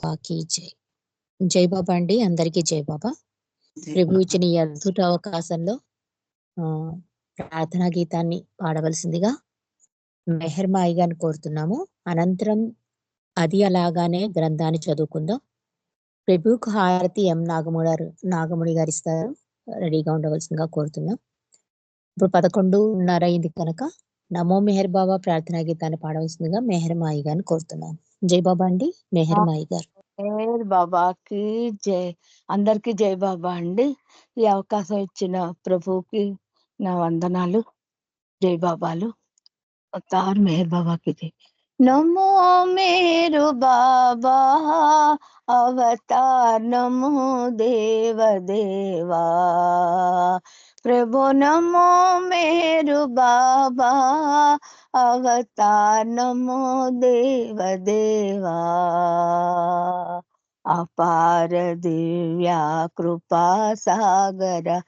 బాబాకి జై. జై బాబా అండి. అందరికీ జై బాబా. ప్రభు ఇచ్చిన ఈ అద్భుత అవకాశంలో ఆ ప్రార్థనా గీతాన్ని పాడవలసిందిగా మెహర్మాయి గారిని కోరుతున్నాము. అనంతరం అది అలాగానే గ్రంథాన్ని చదువుకుందాం. ప్రభుకు హారతి ఎం నాగముడి గారు నాగముడి గారు ఇస్తారు. రెడీగా ఉండవలసిందిగా కోరుతున్నాం. ఇప్పుడు పదకొండున్నర అయింది కనుక నమో మెహర్ బాబా ప్రార్థనా గీతాన్ని పాడవలసిందిగా మెహర్మాయి గారిని కోరుతున్నాం జై బాబా అండి. మెహర్మాయి గారు. జై బాబాకి జై. అందరికి జై బాబా అండి. ఈ అవకాశం ఇచ్చిన ప్రభుకి నా వందనాలు. జై బాబాలు. తారు మెహర్ బాబాకి జై. నమో नमो బాబా बाबा నమో नमो प्रभो नमो मेरु बाबा अवतार नमो देव देवा अपार दिव्या कृपा सागरा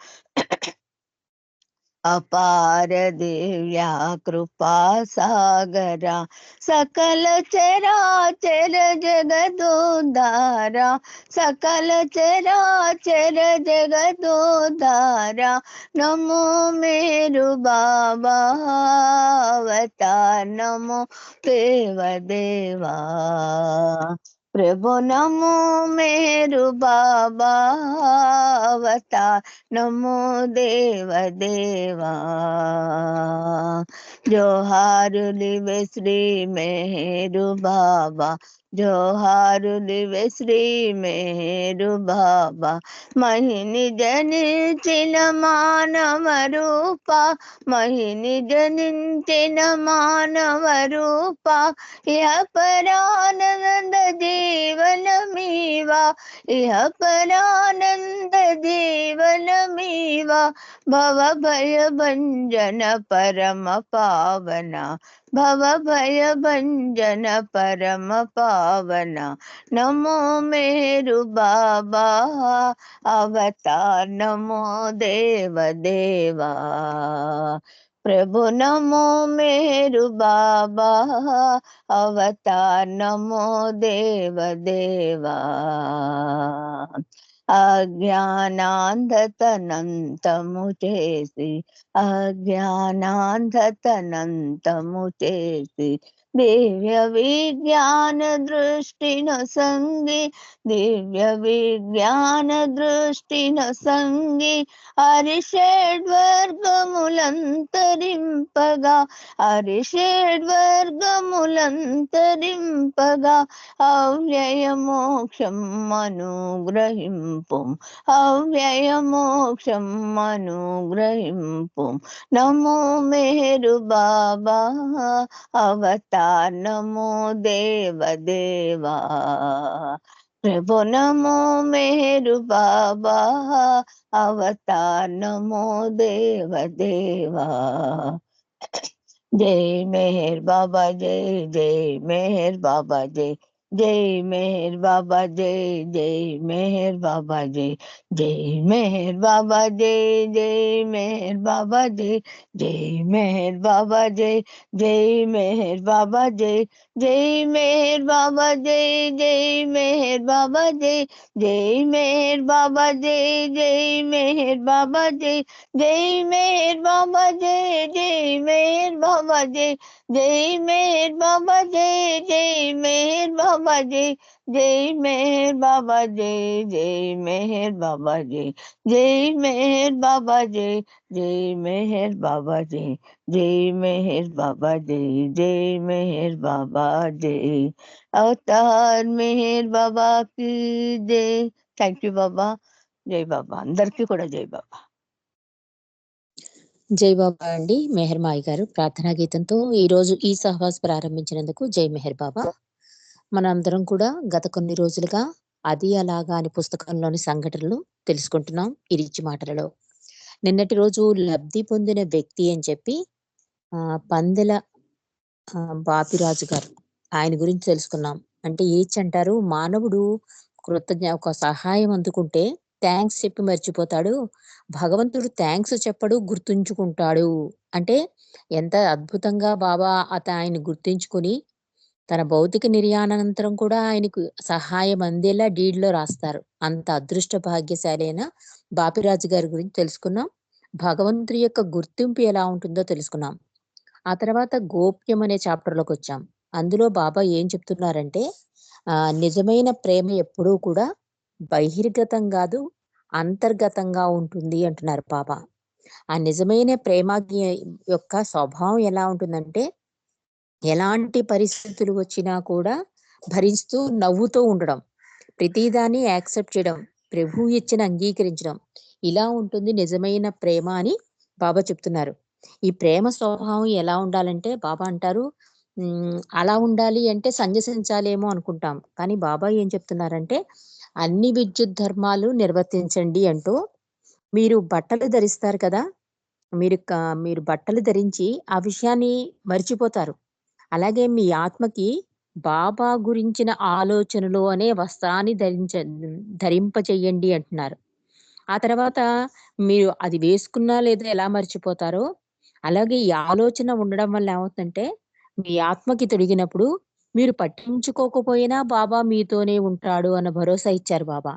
అపార దివ్యా కృపా సాగరా సకల చరాచర జగదోదారా సకల చరాచర జగదోదారా నమో మేరు బాబా అవతార్ నమో దేవ దేవా ప్రభు నమో మేరు బాబా నమో దేవ దేవా. జోహారులి శ్రీ మేరు బాబా जोहार दिवे श्री मेरु बाबा। महिनी जनि चिन मानव रूपा महिनी जन चिन मानव रूपा यह परानंद जीवन मीवा। यह परानंद जीवन मीवा। भव भय भंजन परम पावना। भवभयभञ्जन परम पावना। नमो मेरु बाबा अवतार नमो देव देवा। प्रभु नमो मेरु बाबा अवतार नमो देव देवा। అజ్ఞానాంధతనంతము చేసి అజ్ఞానాంధతనంతము చేసి ದಿವ್ಯ ವಿಜ್ಞಾನ ದೃಷ್ಟಿನ ಸಂಗಿ ದಿವ್ಯ ವಿಜ್ಞಾನ ದೃಷ್ಟಿನ ಸಂಗಿ హరిషేడ్వర్గములంతరింపగా హరిషేడ్వర్గములంతరింపగా అవ్యయమోక్షం అనుగ్రహింపు అవ్యయమోక్షం అనుగ్రహింపు నమో మేరు బాబా అవత नमो देव देवा। प्रभो नमो मेरु बाबा। अवतार नमो देव देवा। जय मेहर बाबा, जय जय मेहर बाबा, जय। బాబా జై జై మెహర్ బాబా జై జై మెహర్ బాబా జై జై మెహర్ బాబా జై జై మెహర్ బాబా జై జై మెహర్ బాబా జై జై మెహర్ బాబా జై జై మెహర్ బాబా జై జై మెహర్ బాబా జై జై మెహర్ బాబా జై జై మెహర్ బాబా జై జై మెహర్ బాబా జై జై మెహర్ బాబా జై జై మెహర్ బాబా జై జై बाबा जय जय मेहर बाबा जय जय मेहर बाबा जय जय मेहर बाबा जय जय मेहर बाबा जय जय मेहर बाबा जय जय मेहर बाबा जय अवतार मेहर बाबा की जय। Thank you Baba. जय बाबा। अंदर की జై जय बाबा? जय बाबा अंडी, मेहर माई गार। प्रार्थना ఈ तो सहवास प्रारंभ जय मेहर बाबा। మనందరం కూడా గత కొన్ని రోజులుగా అది అలాగా అని పుస్తకంలోని సంఘటనలు తెలుసుకుంటున్నాం ఈ మాటలలో. నిన్నటి రోజు లబ్ధి పొందిన వ్యక్తి అని చెప్పి ఆ పందెల బాపిరాజు గారు ఆయన గురించి తెలుసుకున్నాం. అంటే ఏచి అంటారు? మానవుడు కృతజ్ఞ ఒక సహాయం అందుకుంటే థ్యాంక్స్ చెప్పి మర్చిపోతాడు. భగవంతుడు థ్యాంక్స్ చెప్పడు గుర్తుంచుకుంటాడు. అంటే ఎంత అద్భుతంగా బాబా అత ఆయన గుర్తించుకుని తన భౌతిక నిర్యాణానంతరం కూడా ఆయనకు సహాయం అందేలా డీడ్‌లో రాస్తారు. అంత అదృష్ట భాగ్యశాలి అయిన బాపిరాజు గారి గురించి తెలుసుకున్నాం. భగవంతుడి యొక్క గుర్తింపు ఎలా ఉంటుందో తెలుసుకున్నాం. ఆ తర్వాత గోప్యం అనే చాప్టర్లోకి వచ్చాం అందులో బాబా ఏం చెప్తున్నారంటే ఆ నిజమైన ప్రేమ ఎప్పుడూ కూడా బహిర్గతం కాదు అంతర్గతంగా ఉంటుంది అంటున్నారు బాబా. ఆ నిజమైన ప్రేమ యొక్క స్వభావం ఎలా ఉంటుందంటే ఎలాంటి పరిస్థితులు వచ్చినా కూడా భరిస్తూ నవ్వుతూ ఉండడం. ప్రతిదాన్ని యాక్సెప్ట్ చేయడం. ప్రభువు ఇచ్చిన అంగీకరించడం. ఇలా ఉంటుంది నిజమైన ప్రేమ అని బాబా చెప్తున్నారు. ఈ ప్రేమ స్వభావం ఎలా ఉండాలంటే బాబా అంటారు అలా ఉండాలి అంటే సంజసించాలేమో అనుకుంటాం. కానీ బాబా ఏం చెప్తున్నారంటే అన్ని విద్యుత్ ధర్మాలు నిర్వర్తించండి అంటూ మీరు బట్టలు ధరిస్తారు కదా! మీరు మీరు బట్టలు ధరించి ఆ విషయాన్ని మర్చిపోతారు. అలాగే మీ ఆత్మకి బాబా గురించిన ఆలోచనలు అనే వస్త్రాన్ని ధరించ ధరింపచేయండి అంటున్నారు. ఆ తర్వాత మీరు అది వేసుకున్నా లేదా ఎలా మర్చిపోతారో, అలాగే ఈ ఆలోచన ఉండడం వల్ల ఏమవుతుందంటే మీ ఆత్మకి తొడిగినప్పుడు మీరు పట్టించుకోకపోయినా బాబా మీతోనే ఉంటాడు అన్న భరోసా ఇచ్చారు బాబా.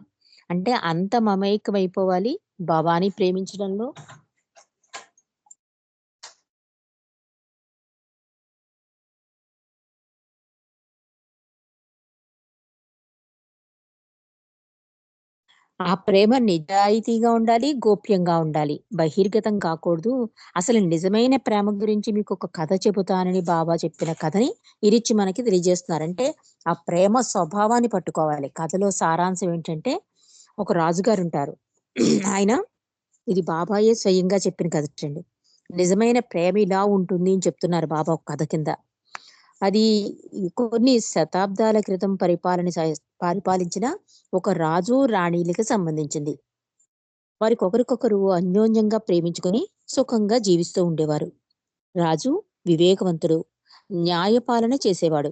అంటే అంత మమేకమైపోవాలి బాబాని ప్రేమించడంలో. ఆ ప్రేమ నిజాయితీగా ఉండాలి, గోప్యంగా ఉండాలి. బహిర్గతం కాకూడదు. అసలు నిజమైన ప్రేమ గురించి మీకు ఒక కథ చెబుతానని బాబా చెప్పిన కథని ఇరిచి మనకి తెలియజేస్తున్నారు. అంటే ఆ ప్రేమ స్వభావాన్ని పట్టుకోవాలి. కథలో సారాంశం ఏంటంటే ఒక రాజుగారుంటారు. ఆయన ఇది బాబాయే స్వయంగా చెప్పిన కథటండి. నిజమైన ప్రేమ ఇలా ఉంటుంది అని చెప్తున్నారు బాబా ఒక కథ కింద. అది కొన్ని శతాబ్దాల క్రితం పరిపాలన పరిపాలించిన ఒక రాజు, రాణిలకి సంబంధించింది. వారికొకరికొకరు అన్యోన్యంగా ప్రేమించుకొని సుఖంగా జీవిస్తూ ఉండేవారు. రాజు వివేకవంతుడు. న్యాయపాలన చేసేవాడు.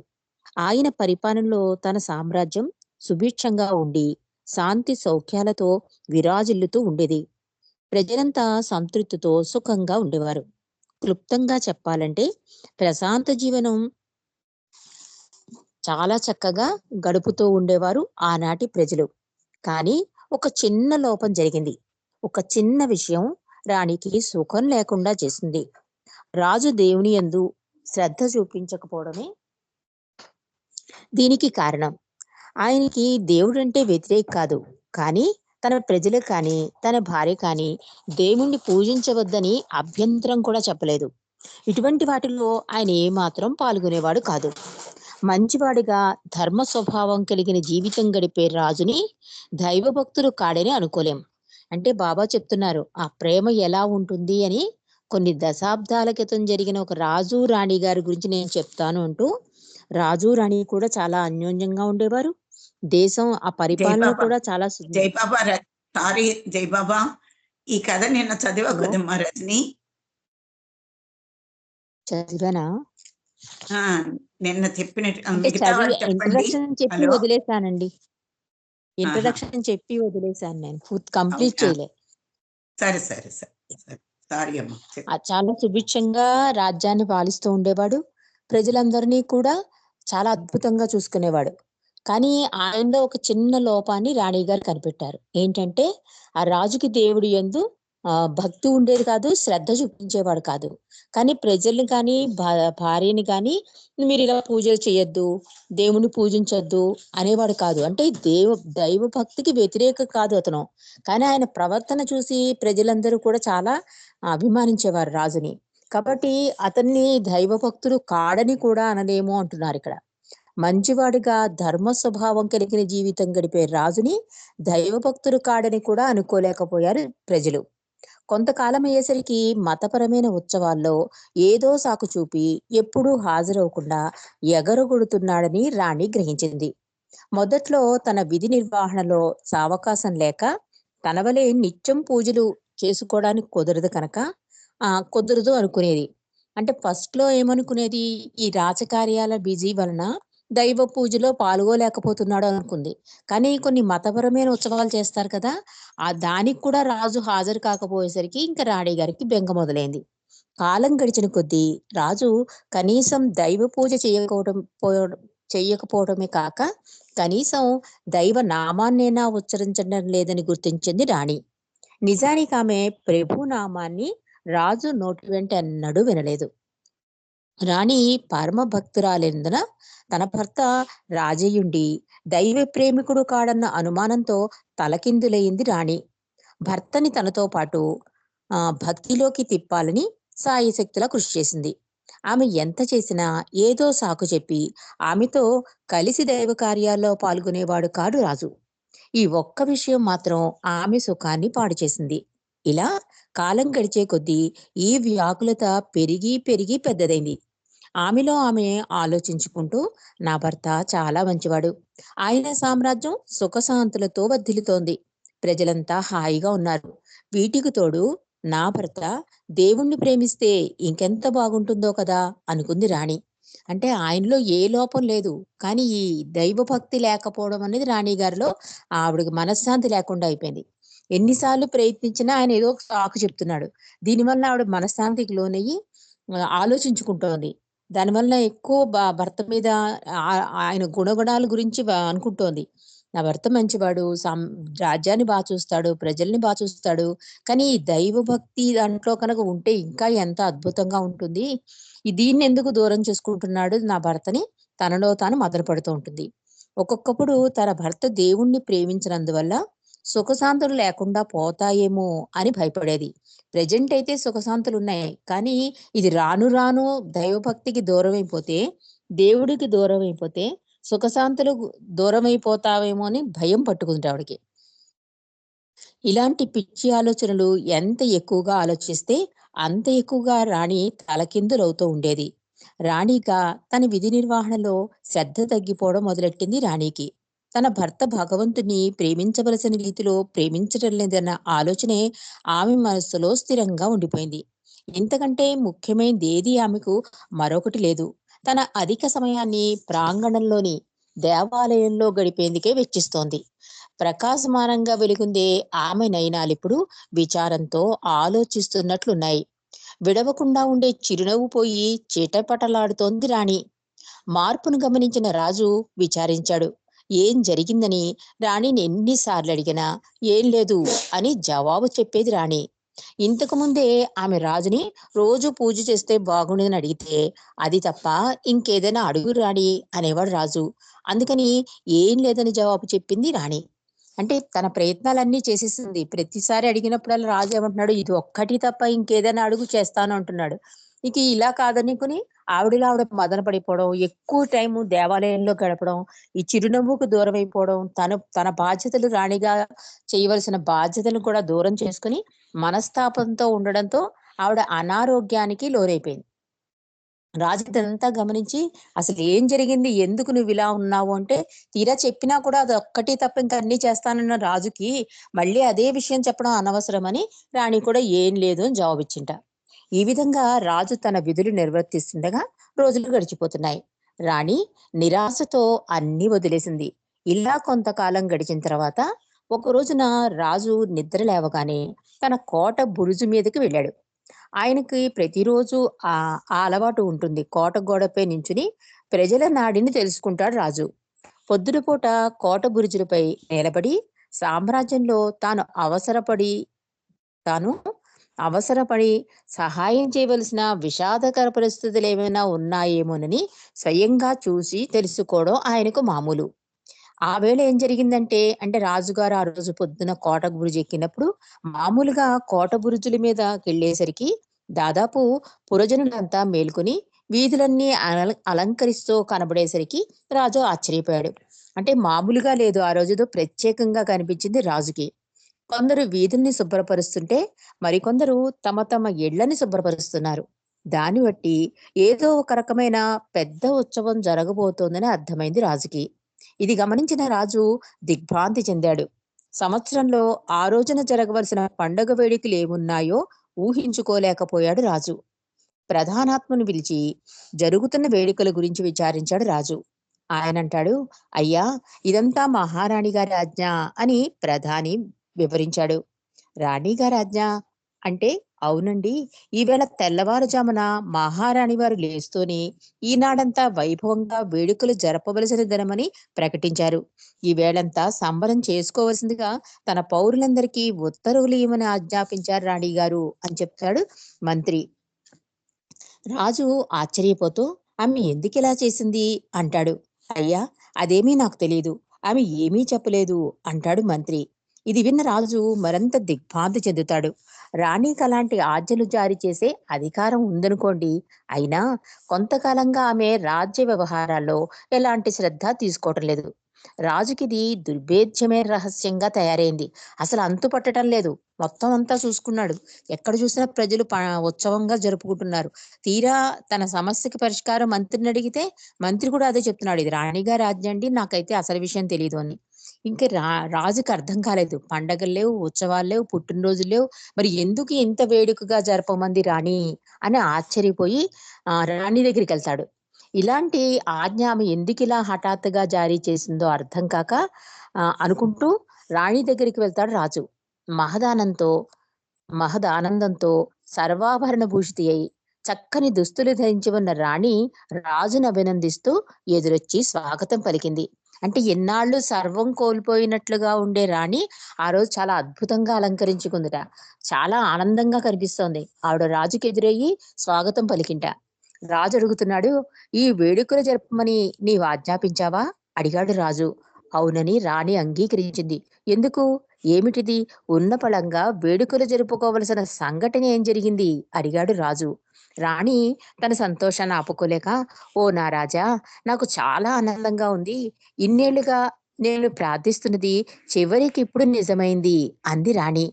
ఆయన పరిపాలనలో తన సామ్రాజ్యం సుభిక్షంగా ఉండి, శాంతి సౌఖ్యాలతో విరాజిల్లుతూ ఉండేది. ప్రజలంతా సంతృప్తితో సుఖంగా ఉండేవారు. క్లుప్తంగా చెప్పాలంటే ప్రశాంత జీవనం చాలా చక్కగా గడుపుతూ ఉండేవారు ఆనాటి ప్రజలు. కానీ ఒక చిన్న లోపం జరిగింది. ఒక చిన్న విషయం రాణికి సుఖం లేకుండా చేసింది. రాజు దేవుని యందు శ్రద్ధ చూపించకపోవడమే దీనికి కారణం. ఆయనకి దేవుడంటే వ్యతిరేక కాదు. కానీ తన ప్రజలు కానీ, తన భార్య కానీ దేవుణ్ణి పూజించవద్దని అభ్యంతరం కూడా చెప్పలేదు. ఇటువంటి వాటిల్లో ఆయన ఏమాత్రం పాల్గొనేవాడు కాదు. మంచివాడిగా ధర్మ స్వభావం కలిగిన జీవితం గడిపే రాజుని దైవభక్తుడు కాడని అనుకోలేం. అంటే బాబా చెప్తున్నారు ఆ ప్రేమ ఎలా ఉంటుంది అని కొన్ని దశాబ్దాల క్రితం జరిగిన ఒక రాజు, రాణి గారి గురించి నేను చెప్తాను అంటూ రాజు, రాణి కూడా చాలా అన్యోన్యంగా ఉండేవారు. దేశం ఆ పరిపాలన. కూడా చాలా సు జై బాబా ర సారీ. ఈ కథ నిన్న! కదమ్మా రజని. చదివానా? నిన్న చెప్పండి. ఇంట్రడక్షన్ చెప్పి! వదిలేసానండి. ఇంట్రడక్షన్ చెప్పి వదిలేసాను నేను. పూర్తి కంప్లీట్? చేయలే. సరే, సరే, సరే, సరే. అమ్మా. చాలా సుభిక్షంగా రాజ్యాన్ని పాలిస్తూ ఉండేవాడు. ప్రజలందరినీ కూడా చాలా అద్భుతంగా చూసుకునేవాడు. కానీ ఆయనలో ఒక చిన్న లోపాన్ని రాణిగారు కనిపెట్టారు. ఏంటంటే ఆ రాజుకి దేవుడి యందు ఆహ్, భక్తి ఉండేది కాదు. శ్రద్ధ చూపించేవాడు కాదు. కానీ ప్రజల్ని కానీ, భార్యని కానీ మీరిలా పూజలు చేయొద్దు, దేవుని పూజించొద్దు అనేవాడు కాదు. అంటే దేవ దైవ భక్తికి వ్యతిరేక కాదు అతను. కానీ ఆయన ప్రవర్తన చూసి ప్రజలందరూ కూడా చాలా అభిమానించేవారు రాజుని. కాబట్టి అతన్ని దైవ భక్తులు కాడని కూడా అనలేము అంటున్నారిక్కడ. మంచివాడిగా ధర్మ స్వభావం కలిగిన జీవితం గడిపే రాజుని దైవభక్తుడు కాడని కూడా అనుకోలేకపోయారు ప్రజలు. కొంతకాలం అయ్యేసరికి మతపరమైన ఉత్సవాల్లో ఏదో సాకు చూపి ఎప్పుడూ హాజరవకుండా ఎగరగొడుతున్నాడని రాణి గ్రహించింది. మొదట్లో తన విధి నిర్వహణలో సావకాశం లేక తన వలే నిత్యం పూజలు చేసుకోవడానికి కుదరదు కనుక ఆ కుదరదు అనుకునేది. అంటే ఫస్ట్‌లో ఏమనుకునేది ఈ రాజకార్యాల బిజీ వలన దైవ పూజలో పాల్గొలేకపోతున్నాడు అనుకుంది. కానీ కొన్ని మతపరమైన ఉత్సవాలు చేస్తారు కదా! ఆ దానికి కూడా రాజు హాజరు కాకపోయేసరికి ఇంకా రాణి గారికి బెంగ మొదలైంది. కాలం గడిచిన కొద్దీ రాజు కనీసం దైవ పూజ చేయకపోవడం పోవడం కాక కనీసం దైవ నామాన్నైనా ఉచ్చరించడం లేదని గుర్తించింది రాణి నిజానికి ఆమె ప్రభు నామాన్ని రాజు నోటి వెంట ఎన్నడూ వినలేదు రాణి పరమ భక్తురాలేందున తన భర్త రాజయ్యుండి దైవ ప్రేమికుడు కాడన్న అనుమానంతో తలకిందులైంది రాణి. భర్తని తనతో పాటు ఆ భక్తిలోకి తిప్పాలని సాయశక్తులా కృషి చేసింది. ఆమె ఎంత చేసినా ఏదో సాకు చెప్పి ఆమెతో కలిసి దైవ కార్యాల్లో పాల్గొనేవాడు కాడు రాజు. ఈ ఒక్క విషయం మాత్రం ఆమె సుఖాన్ని పాడు చేసింది. ఇలా కాలం గడిచే కొద్దీ ఈ వ్యాకులత పెరిగి పెరిగి పెద్దదైంది. ఆమెలో ఆమె ఆలోచించుకుంటూ నా భర్త చాలా మంచివాడు. ఆయన సామ్రాజ్యం సుఖశాంతులతో వర్ధిల్లుతోంది. ప్రజలంతా హాయిగా ఉన్నారు. వీటికి తోడు నా భర్త దేవుణ్ణి ప్రేమిస్తే ఇంకెంత బాగుంటుందో కదా అనుకుంది రాణి. అంటే ఆయనలో ఏ లోపం లేదు. కానీ ఈ దైవభక్తి లేకపోవడం అనేది రాణి గారిలో ఆవిడకి మనశ్శాంతి లేకుండా అయిపోయింది. ఎన్నిసార్లు ప్రయత్నించినా ఆయన ఏదో ఒక సాకు చెప్తున్నాడు. దీనివల్ల ఆవిడ మనశ్శాంతికి లోనయ్యి ఆలోచించుకుంటోంది. దానివల్ల ఎక్కువ భర్త మీద ఆయన గుణగుణాల గురించి అనుకుంటోంది. నా భర్త మంచివాడు సం రాజ్యాన్ని బాగా చూస్తాడు ప్రజల్ని బాగా చూస్తాడు. కానీ ఈ దైవ భక్తి దాంట్లో కనుక ఉంటే ఇంకా ఎంత అద్భుతంగా ఉంటుంది. ఈ దీన్ని ఎందుకు దూరం చేసుకుంటున్నాడు నా భర్తని? తనలో తాను మొదలు పడుతూ ఉంటుంది. ఒక్కొక్కప్పుడు తన భర్త దేవుణ్ణి ప్రేమించినందువల్ల సుఖశాంతులు లేకుండా పోతాయేమో అని భయపడేది. ప్రజెంట్ అయితే సుఖశాంతులు ఉన్నాయి కానీ ఇది రాను రాను దైవభక్తికి దూరం అయిపోతే దేవుడికి దూరం అయిపోతే సుఖశాంతులు దూరం అయిపోతావేమో అని భయం పట్టుకుంది ఆవిడకి. ఇలాంటి పిచ్చి ఆలోచనలు ఎంత ఎక్కువగా ఆలోచిస్తే అంత ఎక్కువగా రాణి తలకిందులవుతూ ఉండేది. రాణిగా తన విధి నిర్వహణలో శ్రద్ధ తగ్గిపోవడం మొదలెట్టింది రాణికి. తన భర్త భగవంతుని ప్రేమించవలసిన రీతిలో ప్రేమించడం లేదన్న ఆలోచనే ఆమె మనస్సులో స్థిరంగా ఉండిపోయింది. ఇంతకంటే ముఖ్యమైనది ఏది ఆమెకు మరొకటి లేదు. తన అధిక సమయాన్ని ప్రాంగణంలోని దేవాలయంలో గడిపేందుకే వెచ్చిస్తోంది. ప్రకాశమానంగా వెలుగుందే ఆమె నయనాలిప్పుడు విచారంతో ఆలోచిస్తున్నట్లున్నాయి. విడవకుండా ఉండే చిరునవ్వు పోయి చీటపటలాడుతోంది రాణి. మార్పును గమనించిన రాజు విచారించాడు. ఏం జరిగిందని రాణిని ఎన్నిసార్లు అడిగినా ఏం లేదు అని జవాబు చెప్పేది రాణి. ఇంతకు ముందే ఆమె రాజుని రోజు పూజ చేస్తే బాగుండదని అడిగితే అది తప్ప ఇంకేదైనా అడుగు రాణి అనేవాడు రాజు. అందుకని ఏం లేదని జవాబు చెప్పింది రాణి. అంటే తన ప్రయత్నాలన్నీ చేసేసింది. ప్రతిసారి అడిగినప్పుడల్లా రాజు ఏమంటున్నాడు ఇది ఒక్కటి తప్ప ఇంకేదైనా అడుగు చేస్తాను అంటున్నాడు. ఇక ఇలా కాదనుకుని ఆవిడలో ఆవిడ మదన పడిపోవడం ఎక్కువ టైం దేవాలయంలో గడపడం ఈ చిరునవ్వుకు దూరం అయిపోవడం తను తన బాధ్యతలు రాణిగా చేయవలసిన బాధ్యతలు కూడా దూరం చేసుకుని మనస్తాపంతో ఉండడంతో ఆవిడ అనారోగ్యానికి లోరైపోయింది రాజు ఇదంతా గమనించి అసలు ఏం జరిగింది? ఎందుకు నువ్వు ఇలా ఉన్నావు అంటే తీరా చెప్పినా కూడా అది ఒక్కటి తప్ప ఇంకా అన్ని చేస్తానన్న రాజుకి మళ్ళీ అదే విషయం చెప్పడం అనవసరమని రాణి కూడా ఏం లేదు అని జవాబిచ్చింట. ఈ విధంగా రాజు తన విధులు నిర్వర్తిస్తుండగా రోజులు గడిచిపోతున్నాయి. రాణి నిరాశతో అన్ని వదిలేసింది. ఇలా కొంతకాలం గడిచిన తర్వాత ఒక రోజున రాజు నిద్ర లేవగానే తన కోట బురుజు మీదకి వెళ్ళాడు. ఆయనకి ప్రతిరోజు ఆ ఆ అలవాటు ఉంటుంది. కోట గోడపై నించుని ప్రజల నాడిని తెలుసుకుంటాడు రాజు. పొద్దునపూట కోట బురుజులపై నిలబడి సామ్రాజ్యంలో తాను అవసరపడి తాను అవసరపడి సహాయం చేయవలసిన విషాదకర పరిస్థితులు ఏమైనా ఉన్నాయేమోనని స్వయంగా చూసి తెలుసుకోవడం ఆయనకు మామూలు. ఆ వేళ ఏం జరిగిందంటే అంటే రాజుగారు ఆ రోజు పొద్దున కోట బురుజు ఎక్కినప్పుడు మామూలుగా కోట బురుజుల మీద వెళ్ళేసరికి దాదాపు పురజనులంతా మేల్కొని వీధులన్నీ అల అలంకరిస్తూ కనబడేసరికి రాజు ఆశ్చర్యపోయాడు. అంటే మామూలుగా లేదు ఆ రోజుతో ప్రత్యేకంగా కనిపించింది రాజుకి. కొందరు వీధుల్ని శుభ్రపరుస్తుంటే మరికొందరు తమ తమ ఇళ్ళని శుభ్రపరుస్తున్నారు. దాన్ని బట్టి ఏదో ఒక రకమైన పెద్ద ఉత్సవం జరగబోతోందని అర్థమైంది రాజుకి. ఇది గమనించిన రాజు దిగ్భ్రాంతి చెందాడు. సంవత్సరంలో ఆ రోజున జరగవలసిన పండగ వేడుకలు ఏమున్నాయో ఊహించుకోలేకపోయాడు రాజు. ప్రధానాత్మను పిలిచి జరుగుతున్న వేడుకల గురించి విచారించాడు రాజు. ఆయన అంటాడు అయ్యా ఇదంతా మహారాణి గారి ఆజ్ఞ అని ప్రధాని వివరించాడు. రాణిగారి ఆజ్ఞ అంటే అవునండి. ఈవేళ తెల్లవారుజామున మహారాణి వారు లేస్తూనే ఈనాడంతా వైభవంగా వేడుకలు జరపవలసిన దినమని ప్రకటించారు. ఈ వేళంతా సంబరం చేసుకోవలసిందిగా తన పౌరులందరికీ ఉత్తర్వులు ఇవ్వమని ఆజ్ఞాపించారు రాణి గారు అని చెప్తాడు మంత్రి. రాజు ఆశ్చర్యపోతూ ఆమె ఎందుకు ఇలా చేసింది? అంటాడు. అయ్యా అదేమీ నాకు తెలియదు ఆమె ఏమీ చెప్పలేదు అంటాడు మంత్రి. ఇది విన్న రాజు మరింత దిగ్భాంతి చెందుతాడు. రాణికి అలాంటి ఆజ్ఞలు జారీ చేసే అధికారం ఉందనుకోండి. అయినా కొంతకాలంగా ఆమె రాజ్య వ్యవహారాల్లో ఎలాంటి శ్రద్ధ తీసుకోవటం లేదు. రాజుకి ఇది దుర్భేద్యమే రహస్యంగా తయారైంది. అసలు అంతు పట్టడం లేదు. మొత్తం అంతా చూసుకున్నాడు. ఎక్కడ చూసినా ప్రజలు ఉత్సవంగా జరుపుకుంటున్నారు. తీరా తన సమస్యకి పరిష్కారం మంత్రిని అడిగితే మంత్రి కూడా అదే చెప్తున్నాడు. ఇది రాణిగా రాజ్యండి అండి. నాకైతే అసలు విషయం తెలియదు అని. ఇంకా రా రాజుకి అర్థం కాలేదు. పండగలు లేవు ఉత్సవాలు లేవు పుట్టినరోజులు లేవు. మరి ఎందుకు ఇంత వేడుకగా జరపమంది రాణి అని ఆశ్చర్యపోయి ఆ రాణి దగ్గరికి వెళ్తాడు. ఇలాంటి ఆజ్ఞ ఆమె ఎందుకు ఇలా హఠాత్తుగా జారీ చేసిందో అర్థం కాక ఆ, అనుకుంటూ రాణి దగ్గరికి వెళ్తాడు రాజు. మహదానంతో మహదానందంతో సర్వాభరణ భూషితి అయి చక్కని దుస్తులు ధరించి ఉన్న రాణి రాజును అభినందిస్తూ ఎదురొచ్చి స్వాగతం పలికింది. అంటే ఎన్నాళ్ళు సర్వం కోల్పోయినట్లుగా ఉండే రాణి ఆ రోజు చాలా అద్భుతంగా అలంకరించుకుందిట. చాలా ఆనందంగా కనిపిస్తోంది. ఆవిడ రాజుకి ఎదురయ్యి స్వాగతం పలికింట. రాజు అడుగుతున్నాడు ఈ వేడుకలు జరపమని నీవు ఆజ్ఞాపించావా? అడిగాడు రాజు. అవునని రాణి అంగీకరించింది. ఎందుకు? ఏమిటిది? ఉన్నపళంగా వేడుకలు జరుపుకోవలసిన సంఘటన ఏం జరిగింది? అడిగాడు రాజు. రాణి తన సంతోషాన్ని ఆపుకోలేక ఓ నా రాజా నాకు చాలా ఆనందంగా ఉంది. ఇన్నేళ్ళుగా నేను ప్రార్థిస్తున్నది చివరికి ఇప్పుడు నిజమైంది అంది రాణి.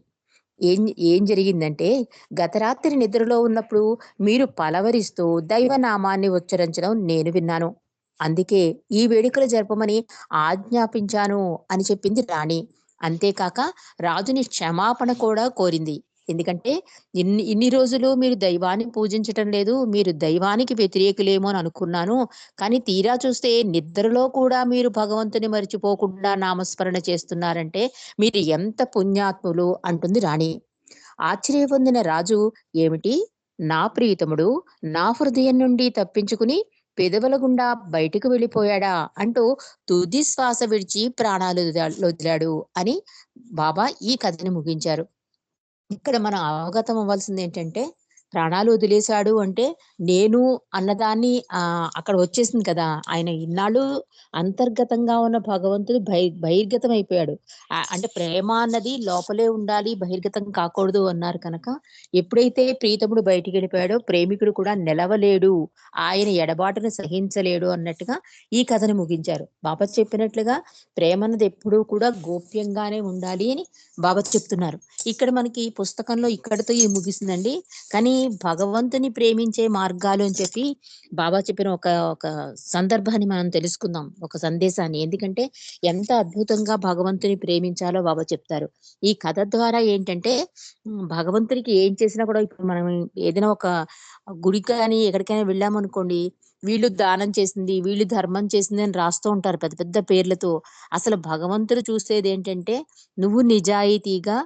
ఏం ఏం జరిగిందంటే గత రాత్రి నిద్రలో ఉన్నప్పుడు మీరు పలవరిస్తూ దైవనామాన్ని ఉచ్చరించడం నేను విన్నాను. అందుకే ఈ వేడుకలు జరపమని ఆజ్ఞాపించాను అని చెప్పింది రాణి. అంతేకాక రాజుని క్షమాపణ కూడా కోరింది. ఎందుకంటే ఇన్ని ఇన్ని రోజులు మీరు దైవాన్ని పూజించటం లేదు మీరు దైవానికి వ్యతిరేకులేమో అని అనుకున్నాను. కానీ తీరా చూస్తే నిద్రలో కూడా మీరు భగవంతుని మర్చిపోకుండా నామస్మరణ చేస్తున్నారంటే మీరు ఎంత పుణ్యాత్ములు అంటుంది రాణి. ఆశ్చర్యపొందిన రాజు ఏమిటి? నా ప్రియతముడు నా హృదయం నుండి తప్పించుకుని పెదవుల గుండా బయటకు వెళ్ళిపోయాడా అంటూ తుది శ్వాస విడిచి ప్రాణాలు వదిలాడు అని బాబా ఈ కథని ముగించారు. ఇక్కడ మనం అవగతం అవ్వాల్సింది ఏంటంటే ప్రాణాలు వదిలేశాడు అంటే నేను అన్నదాన్ని ఆ అక్కడ వచ్చేసింది కదా. ఆయన ఇన్నాళ్ళు అంతర్గతంగా ఉన్న భగవంతుడు బహి బహిర్గతం అయిపోయాడు అంటే ప్రేమ అన్నది లోపలే ఉండాలి బహిర్గతం కాకూడదు అన్నారు కనుక ఎప్పుడైతే ప్రీతముడు బయటికి వెళ్ళిపోయాడో ప్రేమికుడు కూడా నిలవలేడు ఆయన ఎడబాటును సహించలేడు అన్నట్టుగా ఈ కథను ముగించారు. బాబా చెప్పినట్లుగా ప్రేమ అన్నది ఎప్పుడూ కూడా గోప్యంగానే ఉండాలి అని బాబా చెప్తున్నారు. ఇక్కడ మనకి ఈ పుస్తకంలో ఇక్కడితో ఇది ముగిసిందండి. కానీ భగవంతుని ప్రేమించే మార్గాలు అని చెప్పి బాబా చెప్పిన ఒక ఒక సందర్భాన్ని మనం తెలుసుకుందాం ఒక సందేశాన్ని. ఎందుకంటే ఎంత అద్భుతంగా భగవంతుని ప్రేమించాలో బాబా చెప్తారు. ఈ కథ ద్వారా ఏంటంటే భగవంతునికి ఏం చేసినా కూడా ఇప్పుడు మనం ఏదైనా ఒక గుడి కానీ ఎక్కడికైనా వెళ్ళామనుకోండి వీళ్ళు దానం చేసింది వీళ్ళు ధర్మం చేసింది అని రాస్తూ ఉంటారు పెద్ద పెద్ద పేర్లతో. అసలు భగవంతుడు చూసేది ఏంటంటే నువ్వు నిజాయితీగా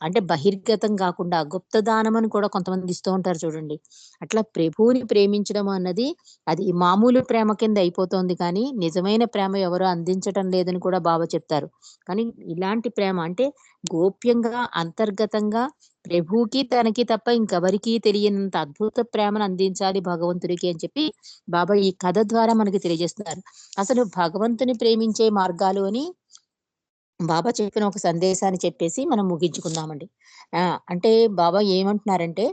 అంటే బహిర్గతం కాకుండా గుప్త దానం అని కూడా కొంతమంది ఇస్తూ ఉంటారు చూడండి. అట్లా ప్రభువుని ప్రేమించడం అన్నది అది మామూలు ప్రేమ కింద అయిపోతోంది కానీ నిజమైన ప్రేమ ఎవరు అందించటం లేదని కూడా బాబా చెప్తారు. కానీ ఇలాంటి ప్రేమ అంటే గోప్యంగా అంతర్గతంగా ప్రభువుకి తనకి తప్ప ఇంకెవరికీ తెలియనంత అద్భుత ప్రేమను అందించాలి భగవంతుడికి అని చెప్పి బాబా ఈ కథ ద్వారా మనకి తెలియజేస్తున్నారు. అసలు భగవంతుని ప్రేమించే మార్గాలు అని బాబా చెప్పిన ఒక సందేశాన్ని చెప్పేసి మనం ముగించుకుందామండి. ఆ అంటే బాబా ఏమంటున్నారంటే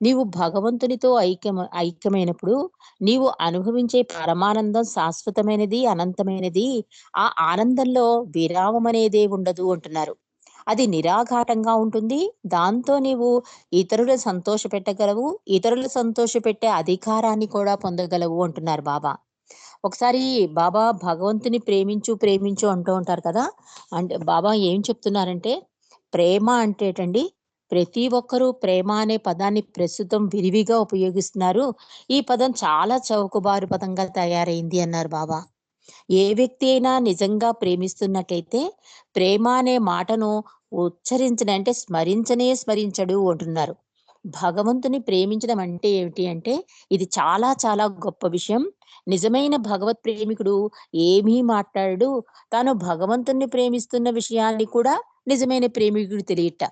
నీవు భగవంతునితో ఐక్యం ఐక్యమైనప్పుడు నీవు అనుభవించే పరమానందం శాశ్వతమైనది అనంతమైనది ఆ ఆనందంలో విరామం అనేదే ఉండదు అంటున్నారు. అది నిరాఘాటంగా ఉంటుంది. దాంతో నీవు ఇతరులు సంతోష పెట్టగలవు ఇతరులు సంతోష పెట్టే అధికారాన్ని కూడా పొందగలవు అంటున్నారు బాబా. ఒకసారి బాబా భగవంతుని ప్రేమించు ప్రేమించు అంటూ ఉంటారు కదా. అంటే బాబా ఏం చెప్తున్నారంటే ప్రేమ అంటేటండి ప్రతి ఒక్కరూ ప్రేమ అనే పదాన్ని ప్రస్తుతం విరివిగా ఉపయోగిస్తున్నారు. ఈ పదం చాలా చౌకబారు పదంగా తయారైంది అన్నారు బాబా. ఏ వ్యక్తి అయినా నిజంగా ప్రేమిస్తున్నట్లయితే ప్రేమ అనే మాటను ఉచ్చరించని అంటే స్మరించనే స్మరించడు అంటున్నారు. భగవంతుని ప్రేమించడం అంటే ఏమిటి అంటే ఇది చాలా చాలా గొప్ప విషయం. నిజమైన భగవత్ ప్రేమికుడు ఏమీ మాట్లాడడు. తాను భగవంతుణ్ణి ప్రేమిస్తున్న విషయాన్ని కూడా నిజమైన ప్రేమికుడు తెలియట.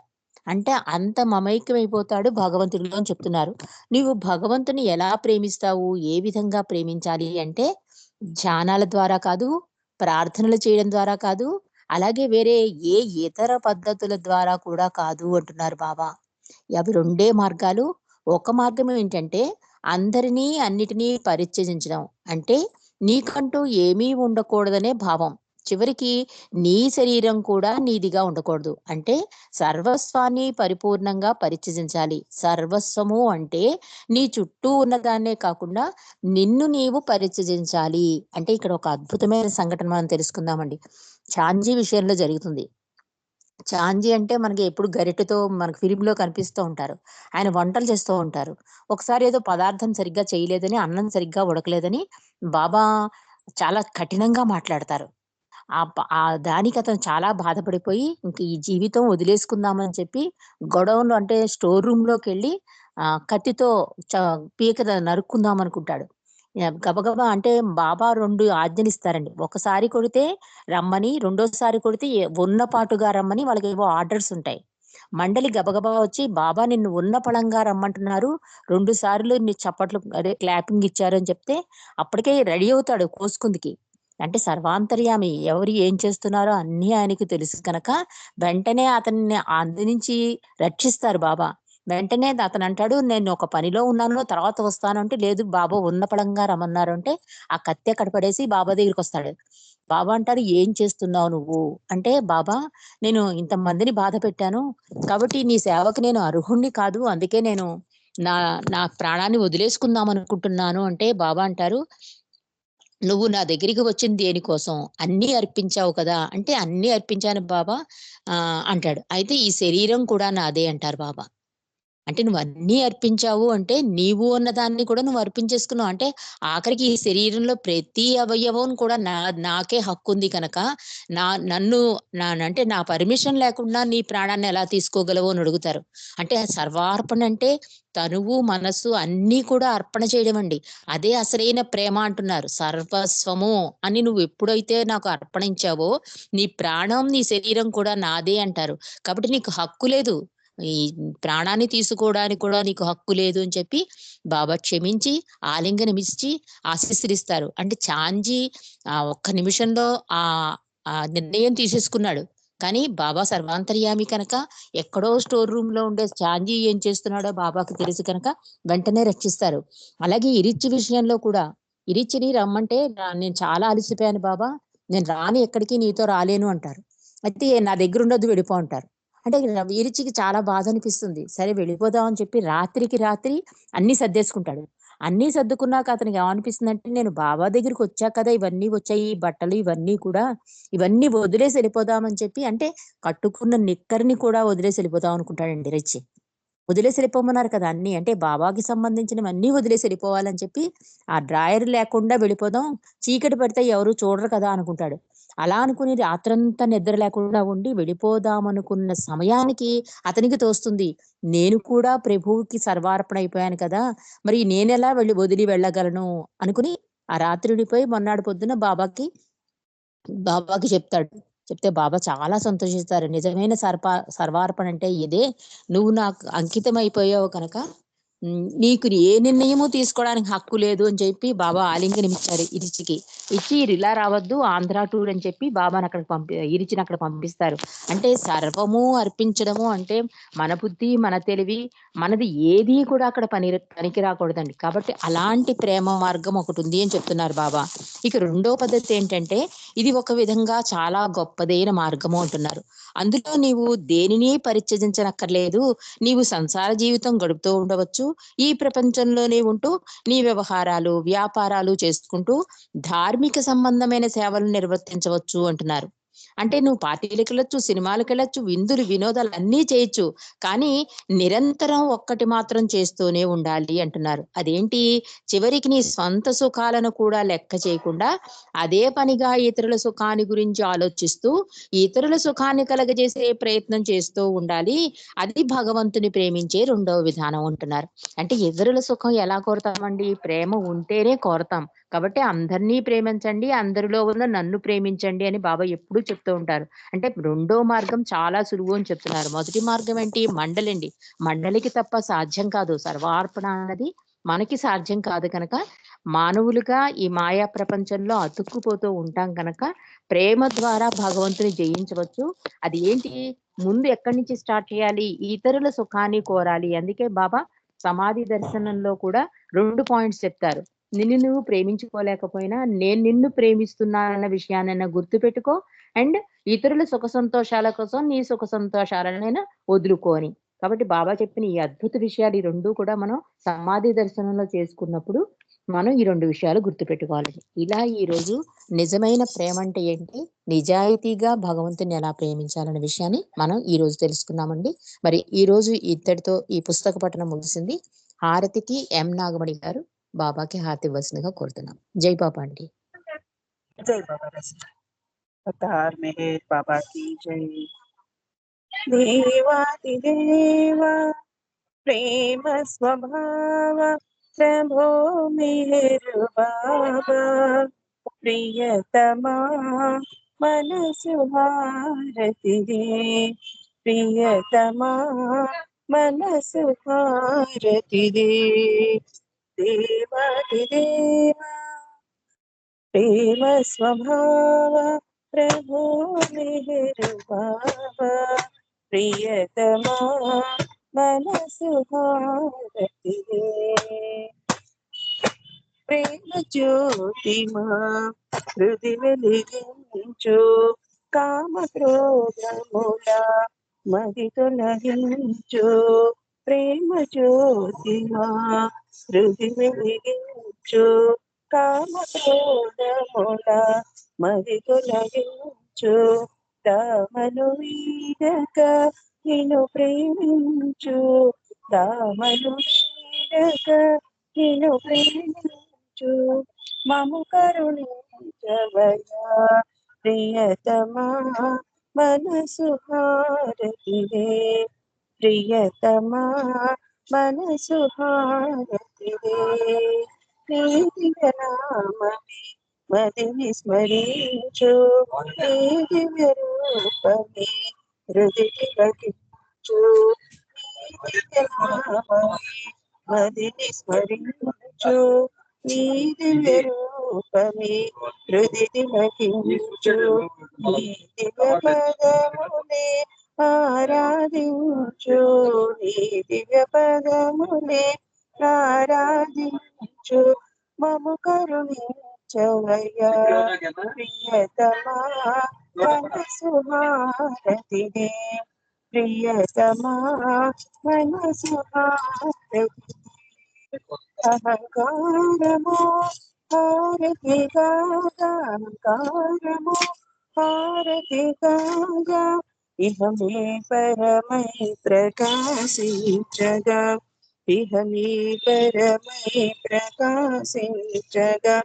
అంటే అంత మమైక్యమైపోతాడు భగవంతుడిలో అని చెప్తున్నారు. నీవు భగవంతుని ఎలా ప్రేమిస్తావు? ఏ విధంగా ప్రేమించాలి? అంటే ధ్యానాల ద్వారా కాదు ప్రార్థనలు చేయడం ద్వారా కాదు అలాగే వేరే ఏ ఇతర పద్ధతుల ద్వారా కూడా కాదు అంటున్నారు బాబా. అవి రెండే మార్గాలు. ఒక మార్గం ఏంటంటే అందరినీ అన్నిటినీ పరిత్యజించడం. అంటే నీకంటూ ఏమీ ఉండకూడదనే భావం. చివరికి నీ శరీరం కూడా నీదిగా ఉండకూడదు. అంటే సర్వస్వాన్ని పరిపూర్ణంగా పరిత్యజించాలి. సర్వస్వము అంటే నీ చుట్టూ ఉన్నదాన్నే కాకుండా నిన్ను నీవు పరిత్యజించాలి. అంటే ఇక్కడ ఒక అద్భుతమైన సంఘటన మనం తెలుసుకుందామండి. ఛాంజీ విషయంలో జరుగుతుంది. చాంజీ అంటే మనకి ఎప్పుడు గరిటెతో మనకు ఫిలింలో కనిపిస్తూ ఉంటారు. ఆయన వంటలు చేస్తూ ఉంటారు. ఒకసారి ఏదో పదార్థం సరిగ్గా చేయలేదని అన్నం సరిగ్గా ఉడకలేదని బాబా చాలా కఠినంగా మాట్లాడతారు. ఆ దానికి అతను చాలా బాధపడిపోయి ఇంక ఈ జీవితం వదిలేసుకుందామని చెప్పి గొడవలు అంటే స్టోర్ రూమ్లోకి వెళ్ళి ఆ కత్తితో చ- పీక నరుక్కుందాం అనుకుంటాడు గబగబా అంటే బాబా రెండు ఆజ్ఞలు ఇస్తారండి ఒకసారి కొడితే రమ్మని రెండోసారి కొడితే ఉన్నపాటుగా ఉన్న పాటుగా రమ్మని వాళ్ళకి ఏవో ఆర్డర్స్ ఉంటాయి. మండలి గబగబా వచ్చి బాబా నిన్ను ఉన్న పళంగా రమ్మంటున్నారు. రెండు సార్లు నీ చప్పట్లు అదే క్లాపింగ్ ఇచ్చారు అని చెప్తే అప్పటికే రెడీ అవుతాడు కోసుకుందికి. అంటే సర్వాంతర్యామి ఎవరు ఏం చేస్తున్నారో అన్ని ఆయనకి తెలుసు కనుక వెంటనే అతన్ని అందు నుంచి రక్షిస్తారు బాబా. వెంటనే అతను అంటాడు నేను ఒక పనిలో ఉన్నాను తర్వాత వస్తాను అంటే లేదు బాబా ఉన్న పడంగా రమ్మన్నారు అంటే ఆ కత్తి అక్కడ పడేసి బాబా దగ్గరికి వస్తాడు. బాబా అంటారు ఏం చేస్తున్నావు నువ్వు? అంటే బాబా నేను ఇంతమందిని బాధ పెట్టాను. కాబట్టి నీ సేవకు నేను అర్హుణ్ణి కాదు. అందుకే నేను నా నా ప్రాణాన్ని వదిలేసుకుందాం అనుకుంటున్నాను. అంటే బాబా అంటారు నువ్వు నా దగ్గరికి వచ్చింది దేనికోసం? అన్ని అర్పించావు కదా. అంటే అన్ని అర్పించాను బాబా ఆ అంటాడు. అయితే ఈ శరీరం కూడా నాదే అంటారు బాబా. అంటే నువ్వు అన్నీ అర్పించావు అంటే నీవు అన్న దాన్ని కూడా నువ్వు అర్పించేసుకున్నావు. అంటే ఆఖరికి ఈ శరీరంలో ప్రతి అవయవం కూడా నా నాకే హక్కు ఉంది కనుక నా నన్ను నా అంటే నా పర్మిషన్ లేకుండా నీ ప్రాణాన్ని ఎలా తీసుకోగలవు అని అడుగుతారు. అంటే సర్వార్పణ అంటే తనువు మనస్సు అన్నీ కూడా అర్పణ చేయడం అండి. అదే అసలైన ప్రేమ అంటున్నారు. సర్వస్వము అని నువ్వు ఎప్పుడైతే నాకు అర్పణించావో నీ ప్రాణం నీ శరీరం కూడా నాదే అంటారు. కాబట్టి నీకు హక్కు లేదు. ఈ ప్రాణాన్ని తీసుకోవడానికి కూడా నీకు హక్కు లేదు అని చెప్పి బాబా క్షమించి ఆలింగనం ఇచ్చి ఆశీస్సులిస్తారు. అంటే చాంజీ ఆ ఒక్క నిమిషంలో ఆ నిర్ణయం తీసేసుకున్నాడు. కానీ బాబా సర్వాంతర్యామి కనుక ఎక్కడో స్టోర్ రూమ్లో ఉండే చాంజీ ఏం చేస్తున్నాడో బాబాకి తెలుసు కనుక వెంటనే రక్షిస్తారు. అలాగే ఇరిచి విషయంలో కూడా ఇరిచిని రమ్మంటే నేను చాలా అలసిపోయాను బాబా. నేను రాని ఎక్కడికి నీతో రాలేను అంటారు. అయితే నా దగ్గర ఉండొద్దు వెళ్ళిపో అంటారు. అంటే వీరిచికి చాలా బాధ అనిపిస్తుంది సరే వెళ్ళిపోదాం అని చెప్పి రాత్రికి రాత్రి అన్ని సర్దేసుకుంటాడు. అన్ని సర్దుకున్నాక అతనికి ఏమనిపిస్తుంది అంటే నేను బాబా దగ్గరికి వచ్చా కదా ఇవన్నీ వచ్చాయి ఈ బట్టలు ఇవన్నీ కూడా ఇవన్నీ వదిలేసి వెళ్ళిపోదామని చెప్పి అంటే కట్టుకున్న నిక్కర్ని కూడా వదిలేసి వెళ్ళిపోదాం అనుకుంటాడండి రిచి. వదిలేసి వెళ్ళిపోమన్నారు కదా అన్ని. అంటే బాబాకి సంబంధించినవి అన్ని వదిలేసి వెళ్ళిపోవాలని చెప్పి ఆ డ్రాయర్ లేకుండా వెళ్ళిపోదాం చీకటి పడితే ఎవరు చూడరు కదా అనుకుంటాడు. అలా అనుకుని రాత్రంతా నిద్ర లేకుండా ఉండి వెళ్ళిపోదాం అనుకున్న సమయానికి అతనికి తోస్తుంది నేను కూడా ప్రభువుకి సర్వార్పణ అయిపోయాను కదా మరి నేనెలా వెళ్ళి వదిలి వెళ్ళగలను? అనుకుని ఆ రాత్రి ఉండిపోయి మొన్నాడు పొద్దున బాబాకి బాబాకి చెప్తాడు. చెప్తే బాబా చాలా సంతోషిస్తారు. నిజమైన సర్ప సర్వార్పణ అంటే ఇదే. నువ్వు నాకు అంకితం అయిపోయావు కనుక నీకు ఏ నిర్ణయము తీసుకోవడానికి హక్కు లేదు అని చెప్పి బాబా ఆలింగనం ఇచ్చారు ఇరిచికి. ఇచ్చి ఇలా రావద్దు ఆంధ్ర టూర్ అని చెప్పి బాబాని అక్కడ పంపి ఇరిచిని అక్కడ పంపిస్తారు. అంటే సర్వము అర్పించడము అంటే మన బుద్ధి మన తెలివి మనది ఏది కూడా అక్కడ పని పనికి రాకూడదండి. కాబట్టి అలాంటి ప్రేమ మార్గం ఒకటి ఉంది అని చెప్తున్నారు బాబా. ఇక రెండో పద్ధతి ఏంటంటే ఇది ఒక విధంగా చాలా గొప్పదైన మార్గము అంటున్నారు. అందులో నీవు దేనిని పరిత్యజించనక్కర్లేదు నీవు సంసార జీవితం గడుపుతూ ఉండవచ్చు ఈ ప్రపంచంలోనే ఉంటూ నీ వ్యవహారాలు వ్యాపారాలు చేసుకుంటూ ధార్మిక సంబంధమైన సేవలు నిర్వర్తించవచ్చు అంటున్నారు. అంటే నువ్వు పార్టీలకు వెళ్ళొచ్చు సినిమాలకు వెళ్ళొచ్చు విందులు వినోదాలు అన్నీ చేయొచ్చు. కానీ నిరంతరం ఒక్కటి మాత్రం చేస్తూనే ఉండాలి అంటున్నారు. అదేంటి? చివరికి నీ స్వంత సుఖాలను కూడా లెక్క చేయకుండా అదే పనిగా ఇతరుల సుఖాన్ని గురించి ఆలోచిస్తూ ఇతరుల సుఖాన్ని కలగజేసే ప్రయత్నం చేస్తూ ఉండాలి. అది భగవంతుని ప్రేమించే రెండవ విధానం అంటున్నారు. అంటే ఇతరుల సుఖం ఎలా కోరతామండి? ప్రేమ ఉంటేనే కోరతాం. కాబట్టి అందరినీ ప్రేమించండి అందరిలో ఉన్న నన్ను ప్రేమించండి అని బాబా ఎప్పుడు చెప్తూ ఉంటారు. అంటే రెండో మార్గం చాలా సులువు అని చెప్తున్నారు. మొదటి మార్గం ఏంటి? మండలండి. మండలికి తప్ప సాధ్యం కాదు. సర్వార్పణ అన్నది మనకి సాధ్యం కాదు కనుక మానవులుగా ఈ మాయా ప్రపంచంలో అతుక్కుపోతూ ఉంటాం కనుక ప్రేమ ద్వారా భగవంతుని జయించవచ్చు. అది ఏంటి? ముందు ఎక్కడి నుంచి స్టార్ట్ చేయాలి? ఇతరుల సుఖాన్ని కోరాలి. అందుకే బాబా సమాధి దర్శనంలో కూడా రెండు పాయింట్స్ చెప్తారు. నిన్ను నువ్వు ప్రేమించుకోలేకపోయినా నేను నిన్ను ప్రేమిస్తున్నానన్న విషయాన్నైనా గుర్తుపెట్టుకో. అండ్ ఇతరుల సుఖ సంతోషాల కోసం నీ సుఖ సంతోషాలనైనా వదులుకోని. కాబట్టి బాబా చెప్పిన ఈ అద్భుత విషయాలు ఈ రెండు కూడా మనం సమాధి దర్శనంలో చేసుకున్నప్పుడు మనం ఈ రెండు విషయాలు గుర్తుపెట్టుకోవాలండి ఇలా ఈ రోజు నిజమైన ప్రేమ అంటే ఏంటి? నిజాయితీగా భగవంతుని ఎలా ప్రేమించాలనే విషయాన్ని మనం ఈ రోజు తెలుసుకున్నామండి. మరి ఈ రోజు ఇద్దరితో ఈ పుస్తక పఠనం ముగిసింది. హారతికి ఎం నాగమణి గారు బాబాకి హారతి ఇవ్వాల్సిందిగా కోరుతున్నాం. జై బాబా అండి. జై బాబా अवतार मेहर बाबा की जय। देवादिदेव प्रेम स्वभाव, प्रभो मेहर बाबा, प्रियतमा मन सुहारति दे। प्रियतमा मन सुहारति दे। देवादिदेवा प्रेम स्वभाव ప్రభు మెహరుబాబా ప్రియతమా మనసు భారతియే ప్రేమ జ్యోతిమా హృది వెలిగించు కామ క్రోధముల మది ప్రేమ జ్యోతిమా హృది వెలిగించు కామ క్రోధముల తొలగించు. దామను వీడక నిన్ను ప్రేమించు. దామను వీడక నిన్ను ప్రేమించు. మము కరుణించవయా ప్రియతమా మనసు హారతివే. ప్రియతమా మనసు హారతివే. నామని మదిని స్మరించు నీ దివ్య రూపమే హృదయ భగించు నీ దివ్య నామని మదిని నీ దివ్య రూపమే హృదయ భగించు నీ దివ్య పదములే ఆరాధించు నీ దివ్య పదములే ప్రారాధించు మము కరుణించవయ్యా. ప్రియతమా మనసు హారతినే ప్రియతమా మనసు హారతి అహంకారము హారతి కాగా అహంకారము హారతి కాగా ఇహమే పరమై ప్రకాశించగా. ఇహమీ పరమై ప్రకాశించగా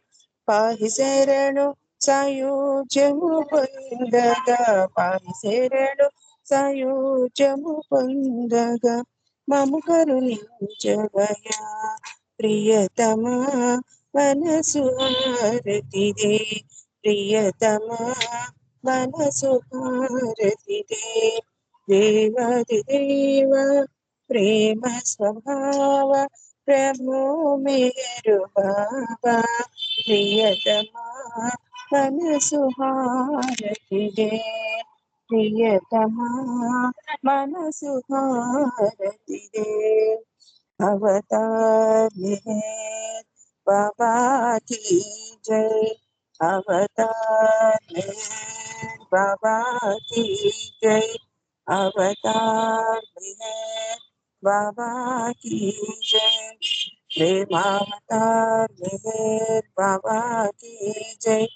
పాహి శరణు సాయుజ్యము పొందగా పాహి శరణు సాయుజ్యము పొందగా మము కరుణించవయా ప్రియతమా మనసు హారతిదే ప్రియతమా మనసు హారతిదే దేవాది దేవ ప్రేమ స్వభావ ప్రభు మీరు బాబా ప్రియతమా మనసు హారతిరే ప్రియతమా మనసు హారతిరే అవతారి బాబా కీ జై. అవతారి బాబా కీ జై. అవతారి बाबा की जय प्रेमावतार मेहर बाबा की जय